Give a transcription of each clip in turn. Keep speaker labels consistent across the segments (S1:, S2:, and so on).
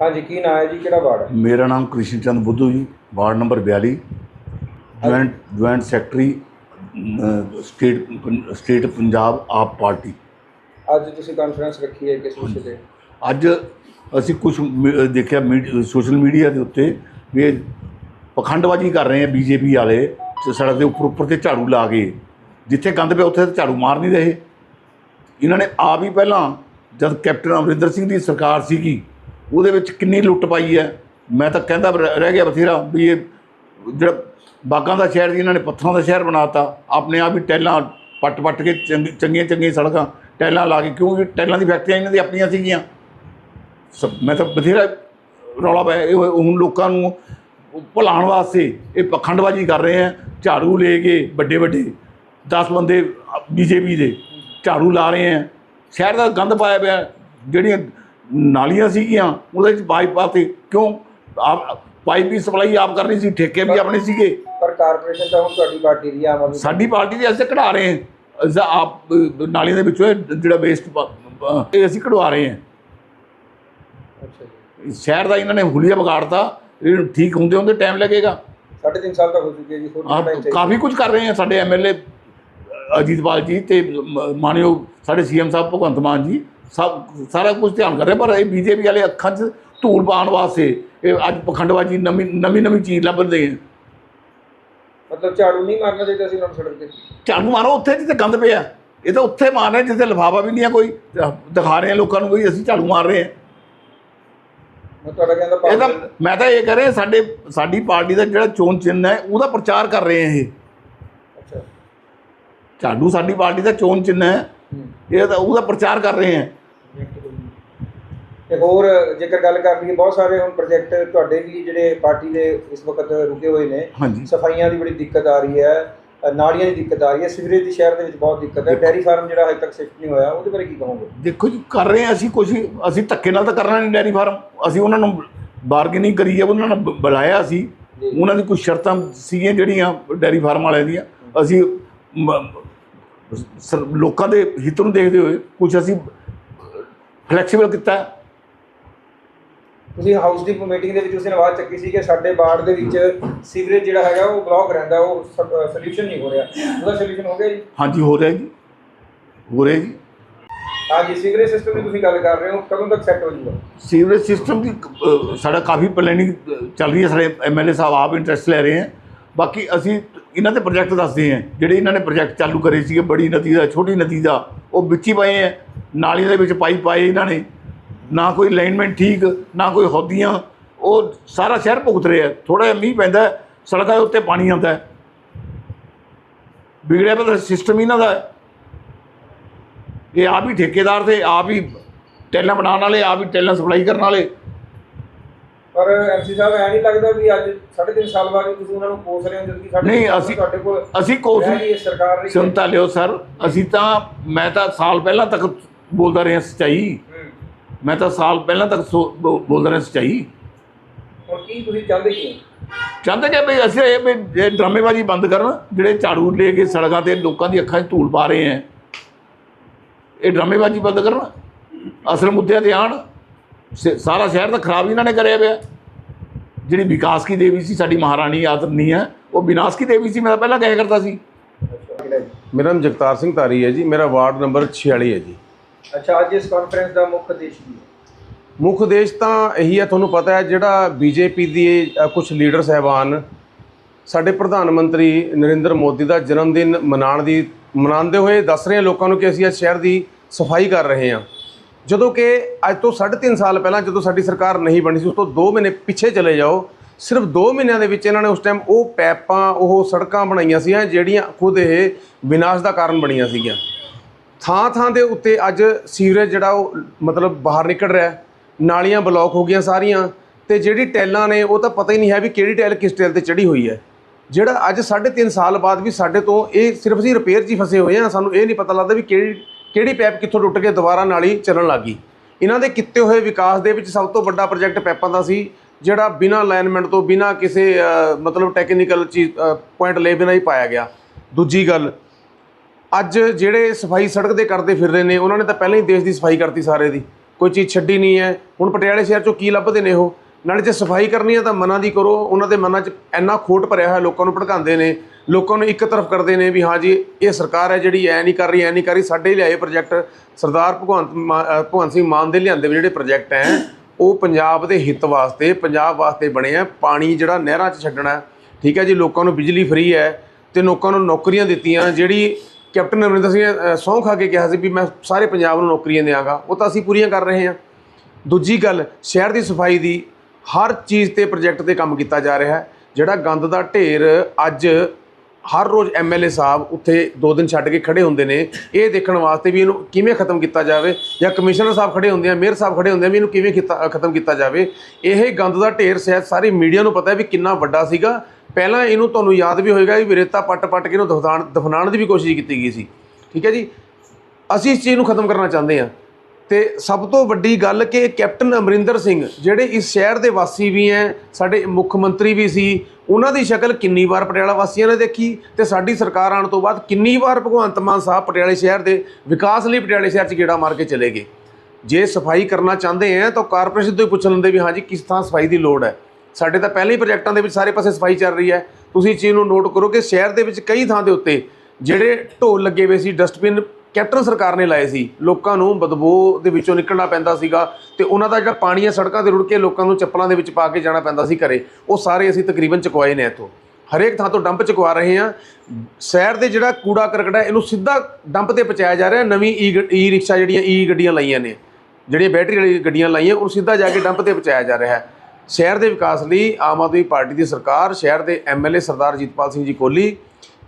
S1: ਹਾਂਜੀ ਕੀ ਨਾਂ ਹੈ ਜੀ? ਕਿਹੜਾ ਵਾਰਡ
S2: ਮੇਰਾ ਨਾਮ Krishan Chand Buddhu ji ward number 42 joint joint secretary state state Punjab AAP party.
S1: ਅੱਜ ਤੁਸੀਂ ਕਾਨਫਰੰਸ ਰੱਖੀ ਹੈ ਕਿਸ ਵਿਸ਼ੇ ਤੇ?
S2: ਅੱਜ ਅਸੀਂ ਕੁਝ ਦੇਖਿਆ ਸੋਸ਼ਲ ਮੀਡੀਆ ਦੇ ਉੱਤੇ ਵੀ ਇਹ ਪਖੰਡਬਾਜ਼ੀ ਕਰ ਰਹੇ ਆ ਬੀਜੇਪੀ ਵਾਲੇ ਤੇ ਸੜਕ ਦੇ ਉੱਪਰ ਉੱਪਰ ਤੇ ਝਾੜੂ ਲਾ ਕੇ ਜਿੱਥੇ ਗੰਦ ਪਿਆ ਉੱਥੇ ਤੇ ਝਾੜੂ ਮਾਰ ਨਹੀਂ ਰਹੇ। ਇਹਨਾਂ ਨੇ ਆਪ ਹੀ ਪਹਿਲਾਂ ਜਦ ਕੈਪਟਨ ਅਮਰਿੰਦਰ ਸਿੰਘ ਦੀ ਸਰਕਾਰ ਸੀਗੀ ਉਹਦੇ ਵਿੱਚ ਕਿੰਨੀ ਲੁੱਟ ਪਾਈ ਹੈ। ਮੈਂ ਤਾਂ ਕਹਿੰਦਾ ਰਹਿ ਰਹਿ ਗਿਆ ਬਥੇਰਾ ਵੀ ਇਹ ਜਿਹੜਾ ਬਾਗਾਂ ਦਾ ਸ਼ਹਿਰ ਸੀ, ਇਹਨਾਂ ਨੇ ਪੱਥਰਾਂ ਦਾ ਸ਼ਹਿਰ ਬਣਾਤਾ ਆਪਣੇ ਆਪ ਹੀ ਟੈਲਾਂ ਪੱਟ ਪੱਟ ਕੇ ਚੰਗੀ- ਚੰਗੀਆਂ ਚੰਗੀਆਂ ਸੜਕਾਂ ਟੈਲਾਂ ਲਾ ਕੇ, ਕਿਉਂਕਿ ਟੈਲਾਂ ਦੀ ਫੈਕਟਰੀਆਂ ਇਹਨਾਂ ਦੀ ਆਪਣੀਆਂ ਸੀਗੀਆਂ। ਸਭ, ਮੈਂ ਤਾਂ ਬਥੇਰਾ ਰੌਲਾ ਪਿਆ ਇਹ ਹੁਣ ਲੋਕਾਂ ਨੂੰ ਭੁਲਾਉਣ ਵਾਸਤੇ ਇਹ ਪਖੰਡਬਾਜ਼ੀ ਕਰ ਰਹੇ ਆ ਝਾੜੂ ਲੈ ਕੇ ਵੱਡੇ ਵੱਡੇ 10 ਬੰਦੇ ਬੀਜੇਪੀ ਦੇ ਝਾੜੂ ਲਾ ਰਹੇ ਆ ਸ਼ਹਿਰ ਦਾ ਗੰਦ ਪਾਇਆ ਪਿਆ। ਜਿਹੜੀਆਂ ਨਾਲੀਆਂ ਸੀਗੀਆਂ ਉਹਦੇ ਵਿੱਚ ਪਾਈਪ ਪਾਤੇ ਕਿਉਂ? ਆਪ ਪਾਈਪ ਦੀ ਸਪਲਾਈ ਆਪ ਕਰਨੀ ਸੀ ਠੇਕੇ ਵੀ ਆਪਣੇ ਸੀਗੇ।
S1: ਪਰ ਕਾਰਪੋਰੇਸ਼ਨ ਤਾਂ ਹੁਣ ਤੁਹਾਡੀ ਪਾਰਟੀ ਦੀ ਹੈ, ਆਮ ਆਦਮੀ
S2: ਸਾਡੀ ਪਾਰਟੀ ਦੇ ਅਸੀਂ ਕਢਾ ਰਹੇ ਹਾਂ। ਅਸੀਂ ਆਪ ਨਾਲੀਆਂ ਦੇ ਵਿੱਚੋਂ ਇਹ ਜਿਹੜਾ ਵੇਸਟ ਇਹ ਅਸੀਂ ਕਢਵਾ ਰਹੇ ਹਾਂ।
S1: ਅੱਛਾ ਜੀ।
S2: ਸ਼ਹਿਰ ਦਾ ਇਹਨਾਂ ਨੇ ਹੁਲੀਆ ਵਿਗਾੜਤਾ ਇਹ ਠੀਕ ਹੁੰਦੇ ਹੁੰਦੇ ਟਾਈਮ ਲੱਗੇਗਾ।
S1: ਸਾਢੇ ਤਿੰਨ ਸਾਲ ਤਾਂ ਹੋ ਚੁੱਕੇ ਜੀ ਹੋਰ ਕਿੰਨਾ ਚਾਹੀਦਾ?
S2: ਕਾਫੀ ਕੁਝ ਕਰ ਰਹੇ ਆ ਸਾਡੇ ਐਮਐਲਏ ਅਜੀਤਪਾਲ ਜੀ ਤੇ ਮ- ਮਾਨਯੋਗ ਸਾਡੇ ਸੀਐਮ ਸਾਹਿਬ ਭਗਵੰਤ ਮਾਨ ਜੀ। ਸਭ ਸਾਰਾ ਕੁਝ ਧਿਆਨ ਕਰ ਰਹੇ ਪਰ ਇਹ ਬੀਜੇਪੀ ਵਾਲੇ ਅੱਖਾਂ 'ਚ ਧੂੜ ਪਾਉਣ ਵਾਸਤੇ ਇਹ ਅੱਜ ਪਖੰਡਬਾਜੀ ਨਵੀਂ ਨਵੀਂ ਨਵੀਂ ਚੀਜ਼ ਲੱਭਦੇ ਆ।
S1: ਮਤਲਬ ਝਾੜੂ ਨਹੀਂ ਮਾਰਨਾ ਚਾਹੀਦਾ ਸੀ ਉਹਨਾਂ ਨੂੰ ਸੜਕ ਤੇ?
S2: ਝਾੜੂ ਮਾਰੋ ਉੱਥੇ ਜਿੱਥੇ ਗੰਦ ਪਿਆ ਇਹ ਤਾਂ ਉੱਥੇ ਮਾਰ ਰਹੇ ਜਿੱਥੇ ਲਿਫਾਫਾ ਵੀ ਨਹੀਂ ਆ ਕੋਈ। ਦਿਖਾ ਰਹੇ ਆ ਲੋਕਾਂ ਨੂੰ ਵੀ ਅਸੀਂ ਝਾੜੂ ਮਾਰ ਰਹੇ ਆ
S1: ਮੈਂ ਤੁਹਾਡਾ ਕਹਿੰਦਾ
S2: ਇਹ ਤਾਂ ਮੈਂ ਤਾਂ ਇਹ ਕਹਿ ਰਿਹਾ ਸਾਡੇ ਸਾਡੀ ਪਾਰਟੀ ਦਾ ਜਿਹੜਾ ਚੋਣ ਚਿੰਨ੍ਹ ਹੈ ਉਹਦਾ ਪ੍ਰਚਾਰ ਕਰ ਰਹੇ ਆ ਇਹ।
S1: ਅੱਛਾ।
S2: ਝਾੜੂ ਸਾਡੀ ਪਾਰਟੀ ਦਾ ਚੋਣ ਚਿੰਨ੍ਹ ਹੈ।
S1: ਹੂੰ।
S2: ਇਹ ਤਾਂ ਉਹਦਾ ਪ੍ਰਚਾਰ ਕਰ ਰਹੇ ਆ
S1: ਤੇ ਹੋਰ ਜੇਕਰ ਗੱਲ ਕਰ ਲਈਏ ਬਹੁਤ ਸਾਰੇ ਹੁਣ ਪ੍ਰੋਜੈਕਟ ਤੁਹਾਡੇ ਵੀ ਜਿਹੜੇ ਪਾਰਟੀ ਦੇ ਇਸ ਵਕਤ ਰੁਕੇ ਹੋਏ ਨੇ। ਸਫਾਈਆਂ ਦੀ ਬੜੀ ਦਿੱਕਤ ਆ ਰਹੀ ਹੈ ਅ, ਨਾਲੀਆਂ ਦੀ ਦਿੱਕਤ ਆ ਰਹੀ ਹੈ ਸੀਵਰੇਜ ਦੀ ਸ਼ਹਿਰ ਦੇ ਵਿੱਚ ਬਹੁਤ ਦਿੱਕਤ ਹੈ। ਡੈਰੀ ਫਾਰਮ ਜਿਹੜਾ ਹਜੇ ਤੱਕ ਸ਼ਿਫਟ ਨਹੀਂ ਹੋਇਆ ਉਹਦੇ ਬਾਰੇ ਕੀ ਕਹੋਗੇ?
S2: ਦੇਖੋ ਜੀ ਕਰ ਰਹੇ ਆ ਅਸੀਂ ਕੁਝ ਅਸੀਂ ਧੱਕੇ ਨਾਲ ਤਾਂ ਕਰਨਾ ਨਹੀਂ ਡੈਰੀ ਫਾਰਮ ਅਸੀਂ ਉਹਨਾਂ ਨੂੰ ਬਾਰਗੇਨਿੰਗ ਕਰੀ ਹੈ ਉਹਨਾਂ ਨੂੰ ਬੁਲਾਇਆ ਸੀ। ਉਹਨਾਂ ਦੀ ਕੁਝ ਸ਼ਰਤਾਂ ਸੀਗੀਆਂ ਜਿਹੜੀਆਂ ਡੈਰੀ ਫਾਰਮ ਵਾਲਿਆਂ ਦੀਆਂ। ਅਸੀਂ ਲੋਕਾਂ ਦੇ ਹਿੱਤ ਨੂੰ ਦੇਖਦੇ ਹੋਏ ਕੁਝ ਅਸੀਂ ਫਲੈਕਸੀਬਲ ਕੀਤਾ।
S1: ਤੁਸੀਂ ਹਾਊਸ ਦੀ ਮੀਟਿੰਗ ਦੇ ਵਿੱਚ ਉਸ ਦਿਨ ਆਵਾਜ਼ ਚੱਕੀ ਸੀ ਕਿ ਸਾਡੇ ਵਾਰਡ ਦੇ ਵਿੱਚ ਸੀਵਰੇਜ ਜਿਹੜਾ ਹੈਗਾ ਉਹ ਬਲੌਕ ਰਹਿੰਦਾ ਉਹ ਸੋਲੂਸ਼ਨ ਨਹੀਂ ਹੋ ਰਿਹਾ। ਉਹਦਾ ਸੋਲੂਸ਼ਨ ਹੋ ਗਿਆ ਜੀ?
S2: ਹਾਂਜੀ ਹੋ ਰਿਹਾ ਜੀ। ਹੋ ਰਿਹਾ ਜੀ।
S1: ਹਾਂਜੀ ਸੀਵਰੇਜ ਸਿਸਟਮ ਦੀ ਤੁਸੀਂ ਗੱਲ ਕਰ ਰਹੇ ਹੋ ਕਦੋਂ ਤੱਕ ਸੈੱਟ ਹੋ ਜਾਊਗਾ
S2: ਸੀਵਰੇਜ ਸਿਸਟਮ ਦੀ ਸਾਡਾ ਕਾਫੀ ਪਲੈਨਿੰਗ ਚੱਲ ਰਹੀ ਹੈ। ਸਾਡੇ ਐਮਐਲਏ ਸਾਹਿਬ ਆਪ ਇੰਟਰਸਟ ਲੈ ਰਹੇ ਹੈ। ਬਾਕੀ ਅਸੀਂ ਇਹਨਾਂ ਦੇ ਪ੍ਰੋਜੈਕਟ ਦੱਸਦੇ ਹਾਂ। ਜਿਹੜੇ ਇਹਨਾਂ ਨੇ ਪ੍ਰੋਜੈਕਟ ਚਾਲੂ ਕਰੇ ਸੀਗੇ ਬੜੀ ਨਦੀ ਦਾ ਛੋਟੀ ਨਦੀ ਦਾ ਉਹ ਵਿੱਚ ਹੀ ਪਏ ਹੈ ਨਾਲੀਆਂ ਦੇ ਵਿੱਚ ਪਾਈਪ ਪਾਏ ਇਹਨਾਂ ਨੇ। ਨਾ ਕੋਈ ਅਲਾਈਨਮੈਂਟ ਠੀਕ, ਨਾ ਕੋਈ ਹੌਦੀਆਂ, ਉਹ ਸਾਰਾ ਸ਼ਹਿਰ ਭੁਗਤ ਰਿਹਾ। ਥੋੜਾ ਜਿਹਾ ਮੀਂਹ ਪੈਂਦਾ, ਸੜਕਾਂ ਦੇ ਉੱਤੇ ਪਾਣੀ ਆਉਂਦਾ। ਹੈ ਵਿਗੜਿਆ ਪਿਆ ਸਿਸਟਮ ਇਹਨਾਂ ਦਾ। ਇਹ ਆਪ ਹੀ ਠੇਕੇਦਾਰ ਤੇ ਆਪ ਹੀ ਟੈਲਾਂ ਬਣਾਉਣ ਵਾਲੇ, ਆਪ ਹੀ ਟੈਲਾਂ ਸਪਲਾਈ ਕਰਨ ਵਾਲੇ।
S1: ਪਰ ਐਮਸੀ ਸਾਹਿਬ ਐ ਨਹੀਂ ਲੱਗਦਾ ਵੀ ਅੱਜ 3.5 ਸਾਲ ਬਾਅਦ ਵੀ ਤੁਸੀਂ ਉਹਨਾਂ ਨੂੰ ਕੋਸ ਰਹੇ ਹੋ ਜਦਕਿ ਸਾਡੇ
S2: ਨਹੀਂ, ਅਸੀਂ-
S1: ਤੁਹਾਡੇ ਕੋਲ
S2: ਅਸੀਂ ਕੋਸ
S1: ਰਹਿ ਰਹੀ ਹੈ ਸਰਕਾਰ ਹੈ।
S2: ਸੁਣਤਾ ਲਿਓ ਸਰ ਅਸੀਂ ਤਾਂ ਮੈਂ ਤਾਂ ਸਾਲ ਪਹਿਲਾਂ ਤੱਕ ਬੋਲਦਾ ਰਿਹਾ ਸੱਚਾਈ। ਮੈਂ ਤਾਂ ਸਾਲ ਪਹਿਲਾਂ ਤੱਕ ਬੋਲਦਾ ਰਿਹਾ ਸੱਚਾਈ।
S1: ਹੁਣ ਕੀ ਤੁਸੀਂ ਚਾਹੁੰਦੇ ਕੀ
S2: ਚਾਹੁੰਦੇ ਕਿ ਵੀ ਅਸੀਂ ਇਹ ਵੀ ਡਰਾਮੇਬਾਜ਼ੀ ਬੰਦ ਕਰਨ ਜਿਹੜੇ ਝਾੜੂ ਲੈ ਕੇ ਸੜਕਾਂ ਤੇ ਲੋਕਾਂ ਦੀ ਅੱਖਾਂ 'ਚ ਧੂਲ ਪਾ ਰਹੇ ਹੈ। ਇਹ ਡਰਾਮੇਬਾਜ਼ੀ ਬੰਦ ਕਰਨ ਅਸਲ ਮੁੱਦਿਆਂ ਤੇ ਆਣ ਸਾਰਾ ਸ਼ਹਿਰ ਤਾਂ ਖਰਾਬ ਇਹਨਾਂ ਨੇ ਕਰਿਆ ਪਿਆ। ਜਿਹੜੀ ਵਿਕਾਸ ਕੀ ਦੇਵੀ ਸੀ ਸਾਡੀ ਮਹਾਰਾਣੀ ਆਦਰਨੀ ਹੈ। ਉਹ ਵਿਨਾਸ਼ ਕੀ ਦੇਵੀ ਸੀ ਮੈਂ ਤਾਂ ਪਹਿਲਾਂ ਕਹਿਆ ਕਰਦਾ ਸੀ?
S3: ਮੇਰਾ ਨਾਮ ਜਗਤਾਰ ਸਿੰਘ ਧਾਰੀ ਹੈ ਜੀ। ਮੇਰਾ ਵਾਰਡ ਨੰਬਰ 46 ਹੈ ਜੀ।
S1: ਅੱਛਾ ਅੱਜ ਇਸ ਕਾਨਫਰੰਸ ਦਾ ਮੁੱਖ ਉਦੇਸ਼ ਕੀ ਹੈ?
S3: ਮੁੱਖ ਉਦੇਸ਼ ਤਾਂ ਇਹੀ ਹੈ ਤੁਹਾਨੂੰ ਪਤਾ ਹੈ ਜਿਹੜਾ ਬੀਜੇਪੀ ਦੀ ਕੁਝ ਲੀਡਰ ਸਹਿਬਾਨ ਸਾਡੇ ਪ੍ਰਧਾਨ ਮੰਤਰੀ ਨਰਿੰਦਰ ਮੋਦੀ ਦਾ ਜਨਮ ਦਿਨ ਮਨਾਉਣ ਦੀ ਮਨਾਉਂਦੇ ਹੋਏ ਦੱਸ ਰਹੇ ਲੋਕਾਂ ਨੂੰ ਕਿ ਅਸੀਂ ਇਸ ਸ਼ਹਿਰ ਦੀ ਸਫ਼ਾਈ ਕਰ ਰਹੇ ਹਾਂ। ਜਦੋਂ ਕਿ ਅੱਜ ਤੋਂ 3.5 ਸਾਲ ਪਹਿਲਾਂ ਜਦੋਂ ਸਾਡੀ ਸਰਕਾਰ ਨਹੀਂ ਬਣੀ ਸੀ, ਉਸ ਤੋਂ 2 ਮਹੀਨੇ ਪਿੱਛੇ ਚਲੇ ਜਾਓ, ਸਿਰਫ 2 ਮਹੀਨਿਆਂ ਦੇ ਵਿੱਚ ਇਹਨਾਂ ਨੇ ਉਸ ਟਾਈਮ ਉਹ ਪੈਪਾਂ, ਉਹ ਸੜਕਾਂ ਬਣਾਈਆਂ ਸੀਗੀਆਂ ਜਿਹੜੀਆਂ ਖੁਦ ਇਹ ਵਿਨਾਸ਼ ਦਾ ਕਾਰਨ ਬਣੀਆਂ ਸੀਗੀਆਂ। ਥਾਂ ਥਾਂ ਦੇ ਉੱਤੇ ਅੱਜ ਸੀਵਰੇਜ ਜਿਹੜਾ ਉਹ ਮਤਲਬ ਬਾਹਰ ਨਿਕਲ ਰਿਹਾ ਨਾਲੀਆਂ ਬਲੌਕ ਹੋ ਗਈਆਂ ਸਾਰੀਆਂ, ਤੇ ਜਿਹੜੀ ਟੈਲਾਂ ਨੇ ਉਹ ਤਾਂ ਪਤਾ ਹੀ ਨਹੀਂ ਹੈ ਵੀ ਕਿਹੜੀ ਟੈਲ ਕਿਸ ਟੈਲ ਤੇ ਚੜੀ ਹੋਈ ਹੈ। ਜਿਹੜਾ ਅੱਜ 3.5 ਸਾਲ ਬਾਅਦ ਵੀ ਸਾਡੇ ਤੋਂ ਇਹ ਸਿਰਫ ਅਸੀਂ ਰਿਪੇਅਰ 'ਚ ਹੀ ਫਸੇ ਹੋਏ ਹਾਂ, ਸਾਨੂੰ ਇਹ ਨਹੀਂ ਪਤਾ ਲੱਗਦਾ ਵੀ ਕਿਹੜੀ ਕਿਹੜੀ ਪੈਪ ਕਿੱਥੋਂ ਟੁੱਟ ਕੇ ਦੁਬਾਰਾ ਨਾਲੀ ਚੱਲਣ ਲੱਗੀ ਇਹਨਾਂ ਦੇ ਕੀਤੇ ਹੋਏ ਵਿਕਾਸ ਦੇ ਵਿੱਚ ਸਭ ਤੋਂ ਵੱਡਾ ਪ੍ਰੋਜੈਕਟ ਪੈਪਾਂ ਦਾ ਸੀ, ਜਿਹੜਾ ਬਿਨਾਂ ਅਲਾਈਨਮੈਂਟ ਤੋਂ, ਬਿਨਾਂ ਕਿਸੇ ਮਤਲਬ ਟੈਕਨੀਕਲ ਚੀਜ਼ ਪੁਆਇੰਟ ਲੈ ਬਿਨਾਂ ਹੀ ਪਾਇਆ ਗਿਆ। ਦੂਜੀ ਗੱਲ, ਅੱਜ ਜਿਹੜੇ ਸਫ਼ਾਈ ਸੜਕ ਦੇ ਕਰਦੇ ਫਿਰ ਰਹੇ ਨੇ, ਉਹਨਾਂ ਨੇ ਤਾਂ ਪਹਿਲਾਂ ਹੀ ਦੇਸ਼ ਦੀ ਸਫ਼ਾਈ ਕਰਤੀ ਸਾਰੇ ਦੀ। ਕੋਈ ਚੀਜ਼ ਛੱਡੀ ਨਹੀਂ ਹੈ। ਹੁਣ ਪਟਿਆਲੇ ਸ਼ਹਿਰ ਚੋਂ ਕੀ ਲੱਭਦੇ ਨੇ ਉਹ? ਨਾਲੇ ਜੇ ਸਫ਼ਾਈ ਕਰਨੀ ਹੈ ਤਾਂ ਮਨਾਂ ਦੀ ਕਰੋ। ਉਹਨਾਂ ਦੇ ਮਨਾਂ 'ਚ ਇੰਨਾ ਖੋਟ ਭਰਿਆ ਹੋਇਆ ਲੋਕਾਂ ਨੂੰ ਭੜਕਾਉਂਦੇ ਨੇ। ਲੋਕਾਂ ਨੂੰ ਇੱਕ ਤਰਫ ਕਰਦੇ ਨੇ ਵੀ ਹਾਂ ਜੀ, ਇਹ ਸਰਕਾਰ ਹੈ ਜਿਹੜੀ ਐ ਨਹੀਂ ਕਰ ਰਹੀ, ਐ ਨਹੀਂ ਕਰ ਰਹੀ, ਸਾਡੇ ਲਿਆਏ ਪ੍ਰੋਜੈਕਟ ਸਰਦਾਰ ਭਗਵੰਤ ਮਾ- ਭਗਵੰਤ ਸਿੰਘ ਮਾਨ ਦੇ ਲਿਆਂਦੇ ਹੋਏ ਜਿਹੜੇ ਪ੍ਰੋਜੈਕਟ ਹੈ, ਉਹ ਪੰਜਾਬ ਦੇ ਹਿੱਤ ਵਾਸਤੇ, ਪੰਜਾਬ ਵਾਸਤੇ ਬਣੇ ਆ, ਪਾਣੀ ਜਿਹੜਾ ਨਹਿਰਾਂ 'ਚ ਛੱਡਣਾ, ਠੀਕ ਹੈ ਜੀ, ਲੋਕਾਂ ਨੂੰ ਬਿਜਲੀ ਫ੍ਰੀ ਹੈ ਤੇ ਲੋਕਾਂ ਨੂੰ ਨੌਕਰੀਆਂ ਦਿੱਤੀਆਂ, ਜਿਹੜੀ ਕੈਪਟਨ ਅਮਰਿੰਦਰ ਸਿੰਘ ਨੇ ਸਹੁੰ ਖਾ ਕੇ ਕਿਹਾ ਸੀ ਵੀ ਮੈਂ ਸਾਰੇ ਪੰਜਾਬ ਨੂੰ ਨੌਕਰੀਆਂ ਦਿਆਂਗਾ, ਉਹ ਤਾਂ ਅਸੀਂ ਪੂਰੀਆਂ ਕਰ ਰਹੇ ਹਾਂ। ਦੂਜੀ ਗੱਲ, ਸ਼ਹਿਰ ਦੀ ਸਫ਼ਾਈ ਦੀ ਹਰ ਚੀਜ਼ ਤੇ ਪ੍ਰੋਜੈਕਟ ਤੇ ਕੰਮ ਕੀਤਾ ਜਾ ਰਿਹਾ ਹੈ ਜਿਹੜਾ ਗੰਦ ਦਾ ਢੇਰ ਅੱਜ ਹਰ ਰੋਜ਼ ਐਮਐਲਏ ਸਾਹਿਬ ਉੱਥੇ ਦੋ ਦਿਨ ਛੱਡ ਕੇ ਖੜੇ ਹੁੰਦੇ ਨੇ। ਇਹ ਦੇਖਣ ਵਾਸਤੇ ਵੀ ਇਹਨੂੰ ਕਿਵੇਂ ਖਤਮ ਕੀਤਾ ਜਾਵੇ ਜਾਂ ਕਮਿਸ਼ਨਰ ਸਾਹਿਬ ਖੜੇ ਹੁੰਦੇ ਆ, ਮੇਅਰ ਸਾਹਿਬ ਖੜੇ ਹੁੰਦੇ ਆ, ਵੀ ਇਹਨੂੰ ਕਿਵੇਂ ਕੀਤਾ ਖਤਮ ਕੀਤਾ ਜਾਵੇ। ਇਹ ਗੰਦ ਦਾ ਢੇਰ ਸ਼ਾਇਦ ਸਾਰੀ ਮੀਡੀਆ ਨੂੰ ਪਤਾ ਹੈ ਵੀ ਕਿੰਨਾ ਵੱਡਾ ਸੀਗਾ। ਪਹਿਲਾਂ ਇਹਨੂੰ ਤੁਹਾਨੂੰ ਯਾਦ ਵੀ ਹੋਏਗਾ ਵੀ ਵਿਰੇਤਾ ਪੱਟ ਪੱਟ ਕੇ ਇਹਨੂੰ ਦਫਨਾਣ, ਦਫਨਾਉਣ ਦੀ ਵੀ ਕੋਸ਼ਿਸ਼ ਕੀਤੀ ਗਈ ਸੀ। ਠੀਕ ਹੈ ਜੀ? ਅਸੀਂ ਇਸ ਚੀਜ਼ ਨੂੰ ਖਤਮ ਕਰਨਾ ਚਾਹੁੰਦੇ ਹਾਂ। ਤੇ ਸਭ ਤੋਂ ਵੱਡੀ ਗੱਲ ਕਿ ਕੈਪਟਨ ਅਮਰਿੰਦਰ ਸਿੰਘ, ਜਿਹੜੇ ਇਸ ਸ਼ਹਿਰ ਦੇ ਵਾਸੀ ਵੀ ਹੈ ਸਾਡੇ ਮੁੱਖ ਮੰਤਰੀ ਵੀ ਸੀ, ਉਹਨਾਂ ਦੀ ਸ਼ਕਲ ਕਿੰਨੀ ਵਾਰ ਪਟਿਆਲਾ ਵਾਸੀਆਂ ਨੇ ਦੇਖੀ ਤੇ ਸਾਡੀ ਸਰਕਾਰ ਆਉਣ ਤੋਂ ਬਾਅਦ ਕਿੰਨੀ ਵਾਰ ਭਗਵੰਤ ਮਾਨ ਸਾਹਿਬ ਪਟਿਆਲੇ ਸ਼ਹਿਰ ਦੇ ਵਿਕਾਸ ਲਈ ਪਟਿਆਲੇ ਸ਼ਹਿਰ 'ਚ ਗੇੜਾ ਮਾਰ ਕੇ ਚਲੇ ਗਏ। ਜੇ ਸਫ਼ਾਈ ਕਰਨਾ ਚਾਹੁੰਦੇ ਆ ਤਾਂ ਕਾਰਪੋਰੇਸ਼ਨ ਤੋਂ ਹੀ ਪੁੱਛ ਲੈਂਦੇ ਵੀ ਹਾਂਜੀ ਕਿਸ ਥਾਂ ਸਫ਼ਾਈ ਦੀ ਲੋੜ ਹੈ ਸਾਡੇ ਤਾਂ ਪਹਿਲੇ ਹੀ ਪ੍ਰੋਜੈਕਟਾਂ ਦੇ ਵਿੱਚ ਸਾਰੇ ਪਾਸੇ ਸਫ਼ਾਈ ਚੱਲ ਰਹੀ ਹੈ ਤੁਸੀਂ ਇਸ ਚੀਜ਼ ਨੂੰ ਨੋਟ ਕਰੋ ਕਿ ਸ਼ਹਿਰ ਦੇ ਵਿੱਚ ਕਈ ਥਾਂ ਦੇ ਉੱਤੇ ਜਿਹੜੇ ਢੋਲ ਲੱਗੇ ਹੋਏ ਸੀ ਡਸਟਬਿਨ ਕੈਪਟਨ ਸਰਕਾਰ ਨੇ ਲਾਏ ਸੀ, ਲੋਕਾਂ ਨੂੰ ਬਦਬੂ ਦੇ ਵਿੱਚੋਂ ਨਿਕਲਣਾ ਪੈਂਦਾ ਸੀਗਾ ਤੇ ਉਹਨਾਂ ਦਾ ਜਿਹੜਾ ਪਾਣੀ ਹੈ ਸੜਕਾਂ ਤੇ ਰੁੜ ਕੇ ਲੋਕਾਂ ਨੂੰ ਚੱਪਲਾਂ ਦੇ ਵਿੱਚ ਪਾ ਕੇ ਜਾਣਾ ਪੈਂਦਾ ਸੀ ਘਰੇ, ਉਹ ਸਾਰੇ ਅਸੀਂ ਤਕਰੀਬਨ ਚੁਕਵਾਏ ਨੇ ਇੱਥੋਂ। ਹਰੇਕ ਥਾਂ ਤੋਂ ਡੰਪ ਚੁਕਵਾ ਰਹੇ ਹਾਂ। ਸ਼ਹਿਰ ਦੇ ਜਿਹੜਾ ਕੂੜਾ ਕਰਕਟ ਹੈ, ਇਹਨੂੰ ਸਿੱਧਾ ਡੰਪ ਤੇ ਪਹੁੰਚਾਇਆ ਜਾ ਰਿਹਾ, ਨਵੀਂ ਈ ਈ ਰਿਕਸ਼ਾ ਜਿਹੜੀਆਂ ਈ ਗੱਡੀਆਂ ਲਾਈਆਂ ਨੇ, ਜਿਹੜੀਆਂ ਬੈਟਰੀ ਵਾਲੀ ਗੱਡੀਆਂ ਲਾਈਆਂ ਉਹ ਸਿੱਧਾ ਜਾ ਕੇ ਡੰਪ ਤੇ ਪਹੁੰਚਾਇਆ ਜਾ ਰਿਹਾ ਹੈ। ਸ਼ਹਿਰ ਦੇ ਵਿਕਾਸ ਲਈ ਆਮ ਆਦਮੀ ਪਾਰਟੀ ਦੀ ਸਰਕਾਰ, ਸ਼ਹਿਰ ਦੇ ਐਮਐਲਏ ਸਰਦਾਰ ਜੀਤਪਾਲ ਸਿੰਘ ਜੀ ਕੋਹਲੀ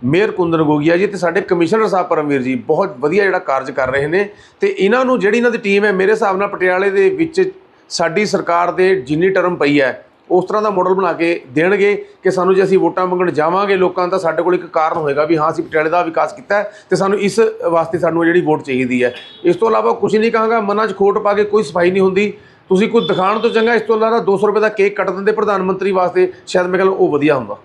S3: ਮੇਅਰ ਕੁੰਦਨ ਗੋਗੀਆ ਜੀ ਤੇ ਸਾਡੇ ਕਮਿਸ਼ਨਰ ਸਾਹਿਬ ਪਰਮਵੀਰ ਜੀ ਬਹੁਤ ਵਧੀਆ ਜਿਹੜਾ ਕਾਰਜ ਕਰ ਰਹੇ ਨੇ ਤੇ ਇਹਨਾਂ ਨੂੰ ਜਿਹੜੀ ਇਹਨਾਂ ਦੀ ਟੀਮ ਹੈ ਮੇਰੇ ਹਿਸਾਬ ਨਾਲ ਪਟਿਆਲੇ ਦੇ ਵਿੱਚ ਸਾਡੀ ਸਰਕਾਰ ਦੇ ਜਿੰਨੀ ਟਰਮ ਪਈ ਹੈ, ਉਸ ਤਰ੍ਹਾਂ ਦਾ ਮਾਡਲ ਬਣਾ ਕੇ ਦੇਣਗੇ ਕਿ ਸਾਨੂੰ ਜੇ ਅਸੀਂ ਵੋਟਾਂ ਮੰਗਣ ਜਾਵਾਂਗੇ ਲੋਕਾਂ ਦਾ ਸਾਡੇ ਕੋਲ ਇੱਕ ਕਾਰਨ ਹੋਏਗਾ ਵੀ ਹਾਂ, ਅਸੀਂ ਪਟਿਆਲੇ ਦਾ ਵਿਕਾਸ ਕੀਤਾ ਹੈ ਤੇ ਸਾਨੂੰ ਇਸ ਵਾਸਤੇ ਸਾਨੂੰ ਜਿਹੜੀ ਵੋਟ ਚਾਹੀਦੀ ਹੈ। ਇਸ ਤੋਂ ਇਲਾਵਾ ਕੁਝ ਨਹੀਂ ਕਹਾਂਗਾ, ਮਨਾਂ 'ਚ ਖੋਟ ਪਾ ਕੇ ਕੋਈ ਸਫ਼ਾਈ ਨਹੀਂ ਹੁੰਦੀ। ਤੁਸੀਂ ਕੋਈ ਦਿਖਾਣ ਤੋਂ ਚੰਗਾ, ਇਸ ਤੋਂ ਇਲਾਵਾ 200 ਰੁਪਏ ਦਾ ਕੇਕ ਕੱਟ ਦਿੰਦੇ ਪ੍ਰਧਾਨ ਮੰਤਰੀ ਵਾਸਤੇ, ਸ਼ਾਇਦ ਮੇਰੇ ਖਿਆਲ ਉਹ ਵਧੀਆ ਹੁੰਦਾ।